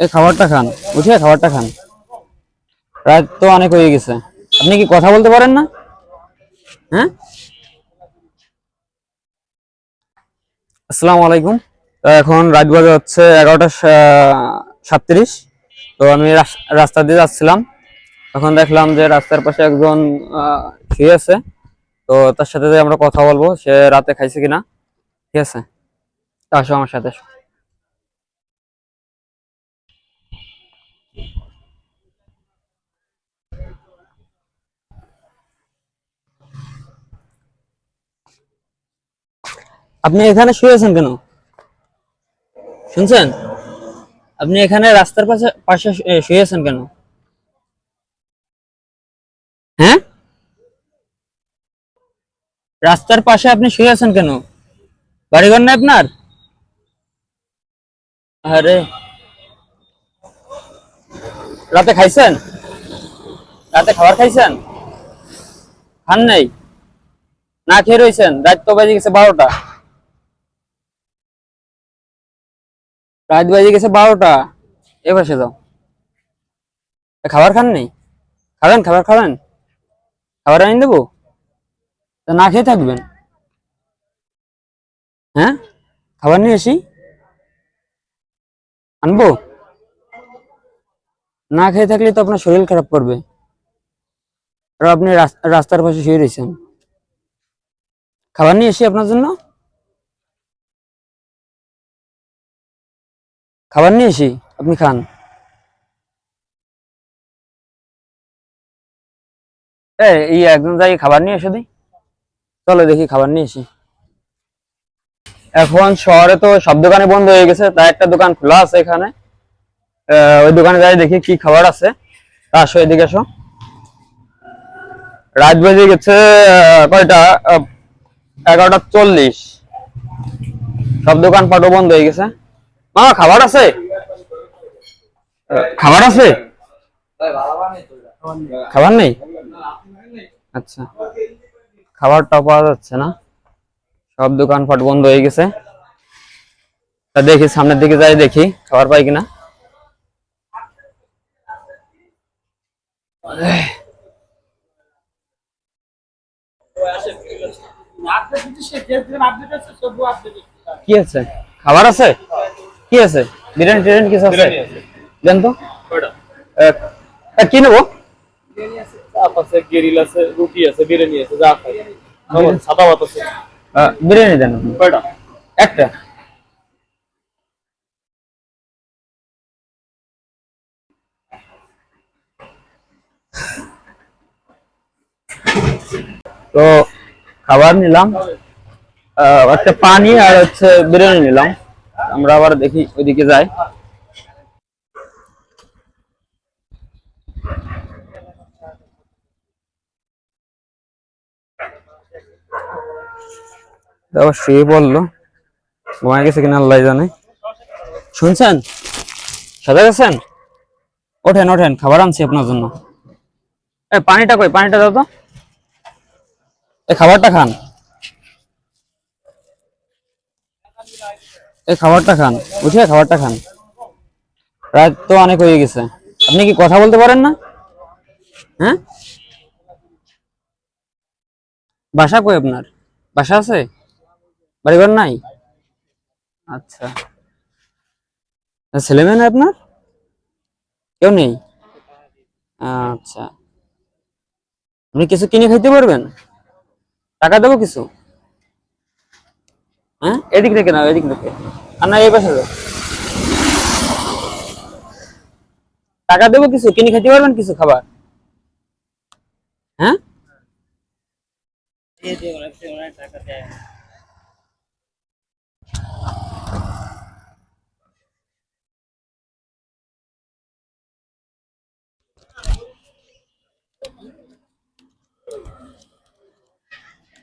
এই খাবারটা খান। উঠে খাবারটা খান। রাত তো অনেক হয়ে গেছে। আপনি কি কথা বলতে পারেন না? হ্যাঁ? আসসালামু আলাইকুম। এখন রাত বাজে হচ্ছে এগারোটা সাতত্রিশ। তো আমি রাস- রাস্তা দিয়ে যাচ্ছিলাম। তখন দেখলাম যে রাস্তার পাশে একজন শুয়ে আছে। তো তার সাথে আমরা কথা বলব, সে রাতে খাইছে কিনা। ঠিক আছে? আসো আমার সাথে আপনি এখানে শুয়ে আছেন কেন? শুনছেন? আপনি এখানে রাস্তার পাশে পাশে শুয়ে আছেন কেন? হ্যাঁ? রাস্তার পাশে আপনি শুয়ে আছেন কেন? বাড়িঘর না আপনার? আরে রাতে খাইছেন? রাতে খাবার খাইছেন? খান নাই? না খেয়ে রয়েছেন রাত তো বাজে গেছে বারোটা। রাত বাজে গেছে বারোটা। এ পাশে যাও। খাবার খান নেই? খাবেন? খাবার খাবেন? খাবার আনি দেবো? তা না খেয়ে থাকবেন? হ্যাঁ? খাবার নিয়ে আসি? আনব? না খেয়ে থাকলে তো আপনার শরীর খারাপ করবে। আর আপনি রাস- রাস্তার পাশে শুয়ে রয়েছেন। খাবার নিয়ে এসি আপনার জন্য? খাবার নিয়ে এসি? আপনি খান। এই একজন যাই খাবার নিয়ে এসে দিই। চলো দেখি খাবার নিয়ে এসি। এখন শহরে তো সব দোকানে বন্ধ হয়ে গেছে, তাই একটা দোকান খোলা আছে এখানে। ওই দোকানে যাই দেখি কি খাবার আছে। আসো এদিকে আসো। রাত বেজে গেছে কয়টা? এগারোটা চল্লিশ। সব দোকান পাটও বন্ধ হয়ে গেছে। মামা খাবার আছে? খাবার আছে? খাবার নেই? আচ্ছা। খাবারটা পাওয়া যাচ্ছে না। সব দোকান দোকানপাট বন্ধ হয়ে গেছে। দেখি, সামনের দিকে যাই দেখি, খাবার পাই কিনা। কি আছে? খাবার আছে? কি আছে? বিরিয়ানি টিরিয়ানি কিছু আছে? দেন তো। কি নেব? চাপ আছে গেরিল আছে রুটি আছে বিরিয়ানি আছে যা খাই সাদা ভাত আছে। বিরিয়ানি দেন। একটা। তো খাবার নিলাম। আহ, একটা পানি আর হচ্ছে বিরিয়ানি নিলাম। আমরা আবার দেখি ওইদিকে যাই। আবার শুয়ে পড়ল ঘুমায় গেছে কিনা আল্লাহ জানে। শুনছেন? সাদা গেছেন? ওঠেন ওঠেন খাবার আনছি আপনার জন্য। এ পানিটা কই? পানিটা দাও তো। এই খাবারটা খান। এই খাবারটা খান। উঠে খাবারটা খান। রাত তো অনেক হয়ে গেছে। আপনি কি কথা বলতে পারেন না? হ্যাঁ? বাসা কই আপনার? বাসা আছে? বাড়ি বাড়িঘর নাই? আচ্ছা। ছেলে মেয়ে আপনার? কেউ নেই? আচ্ছা। আপনি কিছু কিনে খাইতে পারবেন? টাকা দেবো কিছু? হ্যাঁ? এদিক থেকে না এদিক থেকে। আর না, এই পাশে। টাকা দেবো কিছু? কিনে খেতে পারবেন কিছু খাবার? হ্যাঁ?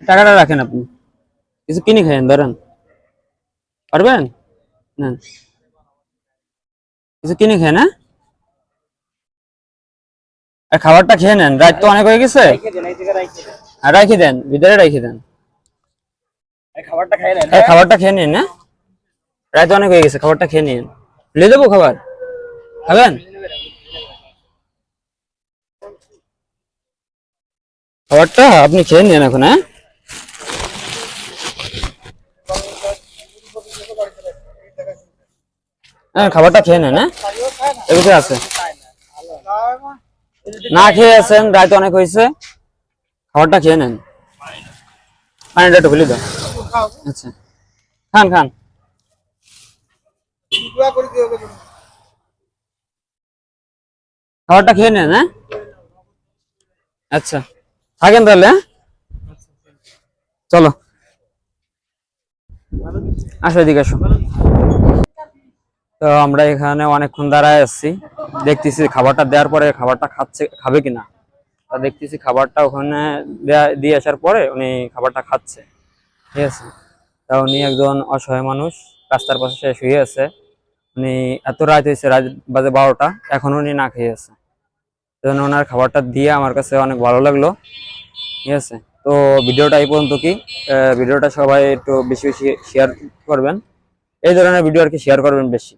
টাকাটা রাখেন আপনি। কিছু কিনে খাইয়েন ধরেন। পারবেন? নেন। কিছু কিনে খায় না আর খাবারটা খেয়ে নেন। রাত তো অনেক হয়ে গেছে। আর রাখি দেন ভিতরে রাখি দেন। খাবারটা না এই খাবারটা খেয়ে নিন না রাত অনেক হয়ে গেছে খাবারটা খেয়ে নিন। লিয়ে দেবো খাবার? খাবেন? খাবারটা আপনি খেয়ে নিন এখন হ্যাঁ? হ্যাঁ খাবারটা খেয়ে নেন হ্যাঁ? আছে। না খেয়ে আছেন রাত অনেক হয়েছে। খাবারটা খেয়ে নেন। পানিটা একটু ফেলে দাও। আচ্ছা। খান খান। খাবারটা খেয়ে নেন হ্যাঁ? আচ্ছা। থাকেন তাহলে হ্যাঁ? চলো। আসো, এদিকে আসো। তো আমরা এখানে অনেকক্ষণ দাঁড়ায় আসছি দেখতেছি খাবারটা দেওয়ার পরে খাবারটা খাচ্ছে, খাবে কিনা। তা দেখতেছি খাবারটা ওখানে দেয়া- আসার পরে উনি খাবারটা খাচ্ছে। ঠিক আছে? তা উনি একজন অসহায় মানুষ, রাস্তার পাশে শুয়ে আছে। উনি এত রাত হয়েছে, রাত বাজে বারোটা, এখন উনি না খেয়ে আছে। জন্য ওনার খাবারটা দিয়ে আমার কাছে অনেক ভালো লাগল। ঠিক আছে? তো ভিডিওটা এই পর্যন্ত কি? ভিডিওটা সবাই একটু বেশি বেশি শেয়ার করবেন। এই ধরনের ভিডিও আর কি শেয়ার করবেন বেশি?